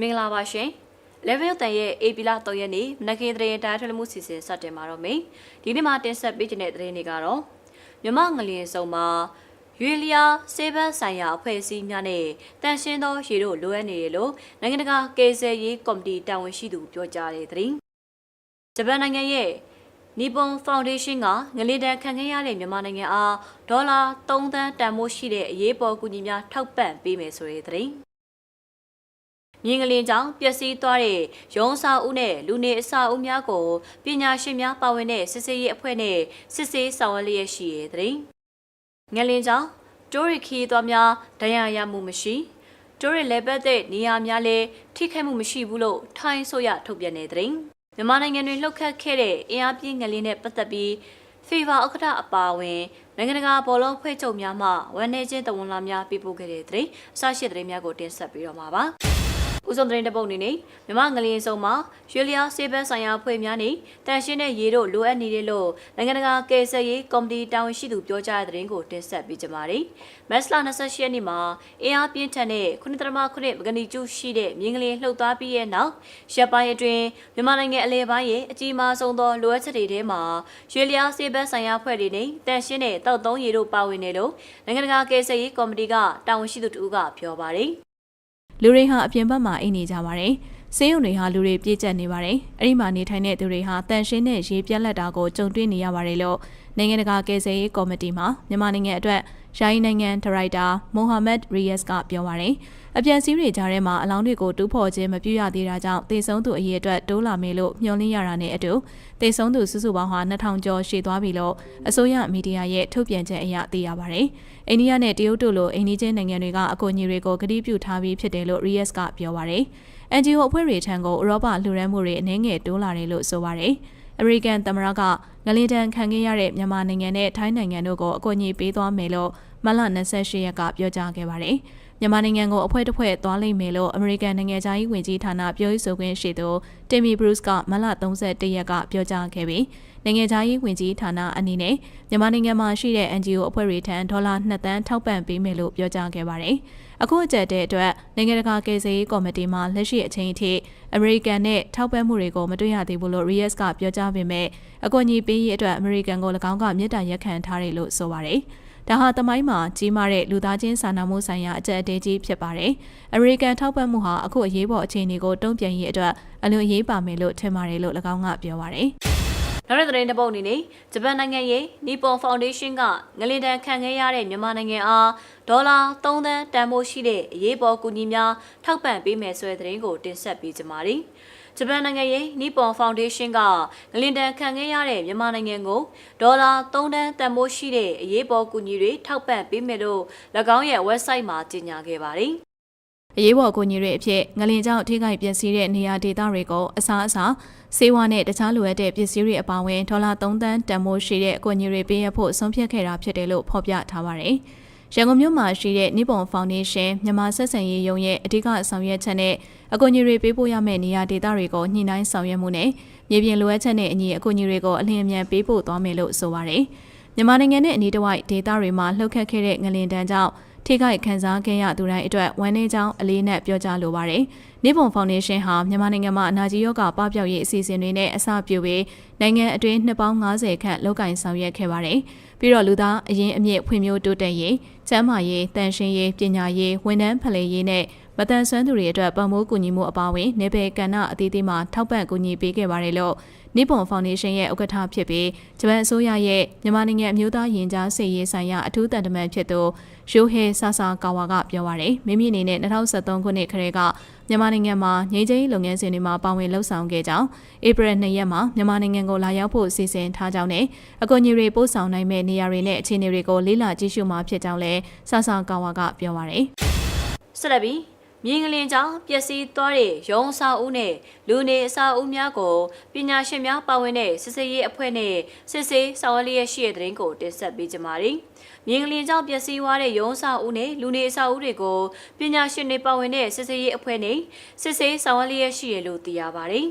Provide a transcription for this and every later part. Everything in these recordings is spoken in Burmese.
မင်္ဂလာပါရှင်။ Level တန်ရဲ့ AP လ3ရက်နေ့မနက်ခင်းသတင်းတိုင်းထွေးမှုစီစဉ်စတင်မှာတော့မေ။ဒီနေ့မှာတင်ဆက်ပေးခြင်းတဲ့သတင်းတွေကတော့မြမငလျင်စုံမှာရွေလျာစေဘတ်ဆိုင်ရာအဖွဲ့အစည်းများနဲ့တန်ရှင်းသောရေတို့လိုအပ်နေတယ်လို့နိုင်ငံတကာကေဆယ်ရေးကော်မတီတာဝန်ရှိသူပြောကြားတဲ့သတင်း။ဂျပန်နိုင်ငံရဲ့နီပွန်ဖောင်ဒေးရှင်းကငလင်တန်ခံခဲ့ရတဲ့မြန်မာနိုင်ငံအားဒေါ်လာ3သန်းတန်ဖိုးရှိတဲ့အရေးပေါ်ကူညီများထောက်ပံ့ပေးမယ်ဆိုတဲ့သတင်း။ မြင်းကလေးကြောင့်ပျက်စီးသွားတဲ့ရုံးစာအုပ်နဲ့လူနေအစာအုပ်များကိုပညာရှင်များပါဝင်တဲ့စစ်ဆေးရေးအဖွဲ့နဲ့စစ်ဆေးဆောင်ရွက်လျက်ရှိတဲ့တဲ့ငလင်းကြောင့်တိုးရီခီသွားများဒဏ်ရာရမှုမရှိတိုးရီလေပတ်တဲ့နေရာများလည်းထိခိုက်မှုမရှိဘူးလို့ထိုင်းဆိုရထုတ်ပြန်နေတဲ့မြန်မာနိုင်ငံတွင်လှုပ်ခတ်ခဲ့တဲ့အင်အားပြင်းငလင်းနဲ့ပတ်သက်ပြီးဖေဗာဥက္ကဋ္ဌအပါအဝင်နိုင်ငံတကာဘောလုံးဖွဲ့ချုပ်များမှဝန်내ချင်းတဝန်လာများပြပို့ခဲ့တဲ့တဲ့အစရှိတဲ့များကိုတင်ဆက်ပြီးတော့မှာပါ။ ဦးဆုံးသတင်းတပုတ်အနေနဲ့မြမငလျင်စုံမှာရွှေလျားစေဘန်းဆိုင်ရာအဖွဲ့များနဲ့တန်ရှင်းတဲ့ရေတို့လိုအပ်နေတယ်လို့နိုင်ငံတကာကယ်ဆယ်ရေးကော်မတီတာဝန်ရှိသူပြောကြားတဲ့သတင်းကိုတင်ဆက်ပေးကြပါမယ်။မက်စလာ28ရက်နေ့မှာအင်အားပြင်းထန်တဲ့9.9မဂနီကျူရှိတဲ့မြင်းကလေးလှုပ်သွားပြီးရဲ့နောက်ရပ်ပိုင်းအတွင်းမြန်မာနိုင်ငံအလဲပိုင်းရဲ့အကြီးမားဆုံးသောလိုအပ်ချက်တွေထဲမှာရွှေလျားစေဘန်းဆိုင်ရာအဖွဲ့တွေနဲ့တန်ရှင်းတဲ့တောက်သုံးရေတို့ပါဝင်တယ်လို့နိုင်ငံတကာကယ်ဆယ်ရေးကော်မတီကတာဝန်ရှိသူတို့ကပြောပါတယ်။ လူတွေဟာအပြင်ဘက်မှာအိတ်နေကြပါတယ်။ ဆေးရုံတွေဟာလူတွေပြည့်ကျက်နေပါတယ်။အဲ့ဒီမှာနေထိုင်တဲ့သူတွေဟာတန်ရှင်းတဲ့ရေပြက်လက်တာကိုကြုံတွေ့နေရပါတယ်လို့နိုင်ငံတကာကယ်ဆယ်ရေးကော်မတီမှမြန်မာနိုင်ငံအတွက်ယာယီနိုင်ငံဒါရိုက်တာမိုဟာမက်ရီယက်စ်ကပြောပါတယ်။အပြန်စည်းတွေကြားထဲမှာအလောင်းတွေကိုတူးဖော်ခြင်းမပြုရသေးတာကြောင့်တေဆုံးသူအရေအတွက်တိုးလာမယ်လို့မျှော်လင့်ရတာနဲ့အတူတေဆုံးသူစုစုပေါင်းဟာ2000ကျော်ရှိသွားပြီလို့အစိုးရမီဒီယာရဲ့ထုတ်ပြန်ချက်အရသိရပါတယ်။အိန္ဒိယနဲ့တရုတ်တို့လိုအိန္ဒိချင်းနိုင်ငံတွေကအကူအညီတွေကိုကတိပြုထားပြီးဖြစ်တယ်လို့ရီယက်စ်ကပြောပါတယ်။ NGO အဖွဲ့တွေထံကိုဥရောပလှူဒန်းမှုတွေအနည်းငယ်တိုးလာတယ်လို့ဆိုပါတယ်။အမေရိကန်သမ္မတကငလင်တန်ခံခဲ့ရတဲ့မြန်မာနိုင်ငံနဲ့ထိုင်းနိုင်ငံတို့ကိုအကူအညီပေးသွားမယ်လို့မလ28ရက်ကပြောကြားခဲ့ပါတယ်။ မြန်မာနိုင်ငံကိုအဖွဲ့တစ်ဖွဲ့သွားလိမ့်မယ်လို့အမေရိကန်နိုင်ငံသားရေးဝန်ကြီးဌာနပြောရေးဆိုခွင့်ရှိသူတင်မီဘရုစ်ကမလ31ရက်ကပြောကြားခဲ့ပြီးနိုင်ငံသားရေးဝန်ကြီးဌာနအနေနဲ့မြန်မာနိုင်ငံမှာရှိတဲ့ NGO အဖွဲ့တွေထံဒေါ်လာ2သန်းထောက်ပံ့ပေးမယ်လို့ပြောကြားခဲ့ပါတယ်။အခုအကြက်တဲ့အတွက်နိုင်ငံတကာကယ်ဆယ်ရေးကော်မတီမှလက်ရှိအချိန်အထိအမေရိကန်နဲ့ထောက်ပံ့မှုတွေကိုမတွေ့ရသေးဘူးလို့ Reyes ကပြောကြားပေမဲ့အကူအညီပေးရေးအတွက်အမေရိကန်ကို၎င်းကမြစ်တာရက်ခံထားတယ်လို့ဆိုပါတယ်။ ဒါဟာတမိုင်းမှာကြီးမားတဲ့လူသားချင်းစာနာမှုဆိုင်ရာအကြက်အတဲကြီးဖြစ်ပါတယ်။အမေရိကန်ထောက်ပံ့မှုဟာအခုအရေးပေါ်အခြေအနေကိုတုံ့ပြန်ရေးအတွက်အလွန်အရေးပါမယ်လို့ထင်ပါတယ်လို့၎င်းကပြောပါတယ်။ နောက်တဲ့သတင်းတစ်ပုဒ်အနေနဲ့ဂျပန်နိုင်ငံရဲ့နီပွန်ဖောင်ဒေးရှင်းကငလင်တန်ခံခဲ့ရတဲ့မြန်မာနိုင်ငံအားဒေါ်လာ3သန်းတန်ဖိုးရှိတဲ့အရေးပေါ်ကူညီများထောက်ပံ့ပေးမယ်ဆိုတဲ့သတင်းကိုတင်ဆက်ပေးကြပါမယ်။ဂျပန်နိုင်ငံရဲ့နီပွန်ဖောင်ဒေးရှင်းကငလင်တန်ခံခဲ့ရတဲ့မြန်မာနိုင်ငံကိုဒေါ်လာ3တန်းတန်ဖိုးရှိတဲ့အရေးပေါ်ကူညီတွေထောက်ပံ့ပေးမယ်လို့၎င်းရဲ့ website မှာကြေညာခဲ့ပါတယ်။ အရေးပေါ်အကူအညီတွေအဖြစ်ငလင်ကြောင့်ထိခိုက်ပျက်စီးတဲ့နေရာဒေသတွေကိုအစားအစာဆေးဝါးနဲ့တခြားလိုအပ်တဲ့ပစ္စည်းတွေအပါအဝင်ဒေါ်လာ3သန်းတန်ဖိုးရှိတဲ့အကူအညီတွေပေးရဖို့ဆုံးဖြတ်ခဲ့တာဖြစ်တယ်လို့ဖော်ပြထားပါတယ်။ရန်ကုန်မြို့မှာရှိတဲ့နိပွန်ဖောင်ဒေးရှင်းမြန်မာဆက်ဆံရေးယုံရဲ့အဓိကဆောင်ရွက်ချက်နဲ့အကူအညီတွေပေးပို့ရမယ့်နေရာဒေသတွေကိုညှိနှိုင်းဆောင်ရွက်မှုနဲ့မြေပြင်လိုအပ်ချက်နဲ့အညီအကူအညီတွေကိုအလင်းအမြန်ပေးပို့သွားမယ်လို့ဆိုပါတယ်။မြန်မာနိုင်ငံနဲ့အနီးတစ်ဝိုက်ဒေသတွေမှာလှုပ်ခတ်ခဲ့တဲ့ငလင်တန်းကြောင့် ထိခိုက်ခံစားခဲ့ရသူတိုင်းအတွက်ဝန်နေကြောင်းအလေးနက်ပြောကြားလိုပါတယ်။နေပုံဖောင်ဒေးရှင်းဟာမြန်မာနိုင်ငံမှာအနာကြီးယောဂပပျောက်ရေးအစီအစဉ်တွေနဲ့အစပြုပြီးနိုင်ငံအတွင်းနှစ်ပေါင်း90ခန့်လောက်ကင်ဆောင်ရွက်ခဲ့ပါတယ်။ပြီးတော့လူသားအရင်အမြင့်ဖွံ့ဖြိုးတိုးတက်ရေး၊ကျန်းမာရေး၊တန်ရှင်းရေး၊ပညာရေး၊ဝန်ထမ်းဖလှယ်ရေးနဲ့ မတန်ဆွမ်းသူတွေအတွက်ပံ့ပိုးကူညီမှုအပါအဝင်နေပယ်ကဏ္ဍအသီးသီးမှာထောက်ပံ့ကူညီပေးခဲ့ပါတယ်လို့နိပွန်ဖောင်ဒေးရှင်းရဲ့ဥက္ကဋ္ဌဖြစ်ပြီးဂျပန်အစိုးရရဲ့မြန်မာနိုင်ငံအမျိုးသားရင်ကြားစေရေးဆိုင်ရာအထူးတန်တမန်ဖြစ်သူရိုဟေဆာဆာကာဝါကပြောပါရယ်မိမိအနေနဲ့2023ခုနှစ်ခရဲကမြန်မာနိုင်ငံမှာငြိမ်းချမ်းရေးလုပ်ငန်းစဉ်တွေမှာပါဝင်လှုပ်ဆောင်ခဲ့ကြောင်းဧပြီ2ရက်မှာမြန်မာနိုင်ငံကိုလာရောက်ဖို့စီစဉ်ထားကြောင်းနဲ့အကူအညီတွေပို့ဆောင်နိုင်မဲ့နေရာတွေနဲ့အခြေအနေတွေကိုလေ့လာကြည့်ရှုမှာဖြစ်ကြောင်းလည်းဆာဆာကာဝါကပြောပါရယ်ဆက်လက်ပြီး မြင်းကလင်းကြောင့်ပျက်စီးသွားတဲ့ရုံးစာအုပ်နဲ့လူနေအစာအုပ်များကိုပညာရှင်များပါဝင်တဲ့စစ်စေးရေးအဖွဲ့နဲ့စစ်စေးဆောင်ရွက်လျက်ရှိတဲ့တဲ့ရင်ကိုတင်ဆက်ပေးကြပါမယ်။မြင်းကလင်းကြောင့်ပျက်စီးသွားတဲ့ရုံးစာအုပ်နဲ့လူနေအစာအုပ်တွေကိုပညာရှင်တွေပါဝင်တဲ့စစ်စေးရေးအဖွဲ့နဲ့စစ်စေးဆောင်ရွက်လျက်ရှိရလို့သိရပါတယ်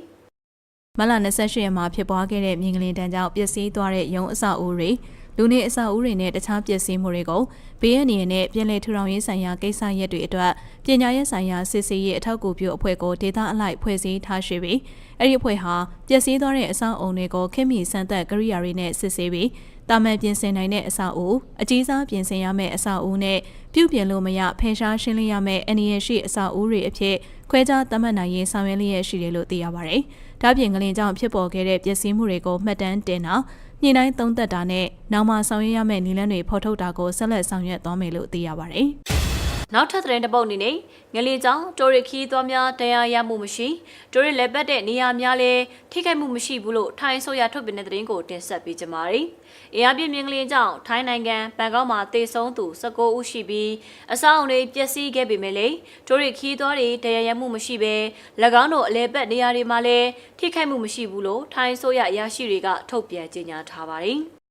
။မလ28ရက်မှာဖြစ်ပွားခဲ့တဲ့မြင်းကလေးတန်းကြောင့်ပျက်စီးသွားတဲ့ရုံးအဆောက်အဦတွေ လူနေအဆောက်အဦတွေနဲ့တခြားပစ္စည်းမှုတွေကိုဘေးအန္တရာယ်နဲ့ပြည်내ထူထောင်ရေးဆိုင်ရာကိစ္စရပ်တွေအတွက်ပညာရေးဆိုင်ရာစစ်ဆေးရေးအထောက်အကူပြုအဖွဲ့ကိုဒေသအလိုက်ဖွဲ့စည်းထားရှိပြီးအဲ့ဒီအဖွဲ့ဟာပျက်စီးသွားတဲ့အဆောက်အုံတွေကိုခင်မီစံသက်ကိရိယာတွေနဲ့စစ်ဆေးပြီးတာမန်ပြင်ဆင်နိုင်တဲ့အဆောက်အဦအကြီးစားပြင်ဆင်ရမယ့်အဆောက်အဦနဲ့ပြုပြင်လို့မရဖယ်ရှားရှင်းလင်းရမယ့်အနေရရှိအဆောက်အဦတွေအဖြစ်ခွဲခြားသတ်မှတ်နိုင်ရေးဆောင်ရွက်လျက်ရှိတယ်လို့သိရပါတယ်။ဒါပြင်ကလင်ကြောင့်ဖြစ်ပေါ်ခဲ့တဲ့ပျက်စီးမှုတွေကိုမှတ်တမ်းတင်တာ ညှိနှိုင်းသုံးသပ်တာနဲ့နောက်မှဆောင်ရွက်ရမယ့်နည်းလမ်းတွေဖော်ထုတ်တာကိုဆက်လက်ဆောင်ရွက်သွားမယ်လို့သိရပါတယ်။ နောက်ထပ်သတင်းတစ်ပုဒ်အနေနဲ့ငလင်ကြောင့်တိုရခီးသွားများတရားရမှုမရှိတိုရလက်ပတ်တဲ့နေရာများလည်းထိခိုက်မှုမရှိဘူးလို့ထိုင်းဆိုရထုတ်ပြန်တဲ့သတင်းကိုတင်ဆက်ပေးကြပါမယ်။အင်အားပြင်းမြင်ကလေးကြောင့်ထိုင်းနိုင်ငံဘန်ကောက်မှာတေဆုံးသူ19ဦးရှိပြီးအဆောက်အုံတွေပျက်စီးခဲ့ပေမဲ့လည်းတိုရခီးသွားတွေတရားရမှုမရှိဘဲ၎င်းတို့အလဲပတ်နေရာတွေမှာလည်းထိခိုက်မှုမရှိဘူးလို့ထိုင်းဆိုရအရာရှိတွေကထုတ်ပြန်ကြေညာထားပါတယ်။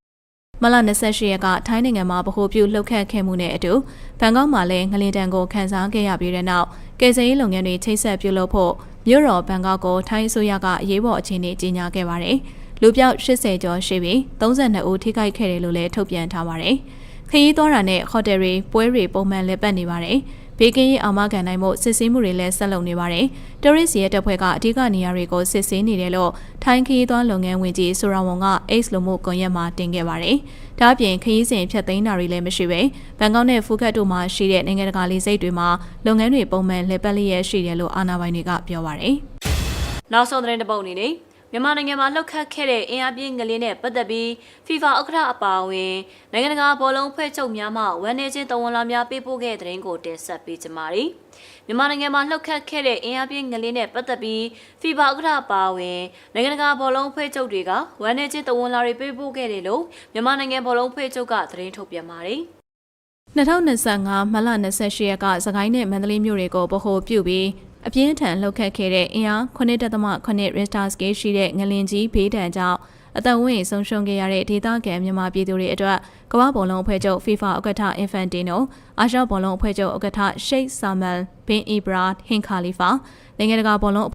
မလ28ရက်ကထိုင်းနိုင်ငံမှာဗဟိုပြုလှုပ်ခတ်ခဲ့မှုနဲ့အတူဘန်ကောက်မှာလည်းငလင်တန်ကိုခန်းစားခဲ့ရပြီးတဲ့နောက်ကယ်ဆယ်ရေးလုပ်ငန်းတွေချိတ်ဆက်ပြုလုပ်ဖို့မြို့တော်ဘန်ကောက်ကိုထိုင်းအစိုးရကအရေးပေါ်အခြေအနေကြေညာခဲ့ပါတယ်။လူပြောက်80ကျော်ရှိပြီး32ဦးထိခိုက်ခဲ့တယ်လို့လည်းထုတ်ပြန်ထားပါတယ်။ခရီးသွားတာနဲ့ဟိုတယ်တွေပွဲတွေပုံမှန်လက်ပတ်နေပါတယ်။ ဘေးကင်းရေးအာမခံနိုင်မှုစစ်ဆေးမှုတွေလည်းဆက်လုပ်နေပါတယ်။တိုရစ်စီရဲ့တပ်ဖွဲ့ကအဓိကနေရာတွေကိုစစ်ဆေးနေတယ်လို့ထိုင်းခရီးသွားလုပ်ငန်းဝင်ကြီးဆိုရာဝန်က Ace လိုမှုကွန်ရက်မှာတင်ခဲ့ပါတယ်။ဒါ့အပြင်ခရီးစဉ်ဖြတ်သိမ်းတာတွေလည်းမရှိပဲဘန်ကောက်နဲ့ဖူခက်တို့မှာရှိတဲ့နိုင်ငံတကာလေဆိပ်တွေမှာလုပ်ငန်းတွေပုံမှန်လှည့်ပတ်လျက်ရှိတယ်လို့အာဏာပိုင်တွေကပြောပါတယ်။နောက်ဆုံးသတင်းတစ်ပုဒ်အနေနဲ့ မြန်မာနိုင်ငံမှာလှုပ်ခတ်ခဲ့တဲ့အင်အားပြင်းငလင်းနဲ့ပတ်သက်ပြီး FIFA ဥက္ကဋ္ဌအပါအဝင်နိုင်ငံတကာဘောလုံးဖွဲ့ချုပ်များမှဝန်내ချင်းတဝန်လာများပေးပို့ခဲ့တဲ့သတင်းကိုတင်ဆက်ပေးကြပါမယ်။မြန်မာနိုင်ငံမှာလှုပ်ခတ်ခဲ့တဲ့အင်အားပြင်းငလင်းနဲ့ပတ်သက်ပြီး FIFA ဥက္ကဋ္ဌအပါအဝင်နိုင်ငံတကာဘောလုံးဖွဲ့ချုပ်တွေကဝန်내ချင်းတဝန်လာတွေပေးပို့ခဲ့တယ်လို့မြန်မာနိုင်ငံဘောလုံးဖွဲ့ချုပ်ကသတင်းထုတ်ပြန်ပါတယ်။2025မလ28ရက်ကစကိုင်းနဲ့မန္တလေးမြို့တွေကိုဗဟိုပြုပြီး အပြင်းထန်လှုပ်ခတ်ခဲ့တဲ့အင်အား9.8 Richter scale ရှိတဲ့ငလင်ကြီးဘေးဒဏ်ကြောင့်အသက်ဝင်ဆုံးရှုံးခဲ့ရတဲ့ဒေသခံမြန်မာပြည်သူတွေအတွက်ကမ္ဘာဘောလုံးအဖွဲ့ချုပ် FIFA ဥက္ကဋ္ဌ Infantino အာရှဘောလုံးအဖွဲ့ချုပ်ဥက္ကဋ္ဌ Sheikh Salman bin Ibrahim Khalifa နိုင်ငံတကာဘောလုံး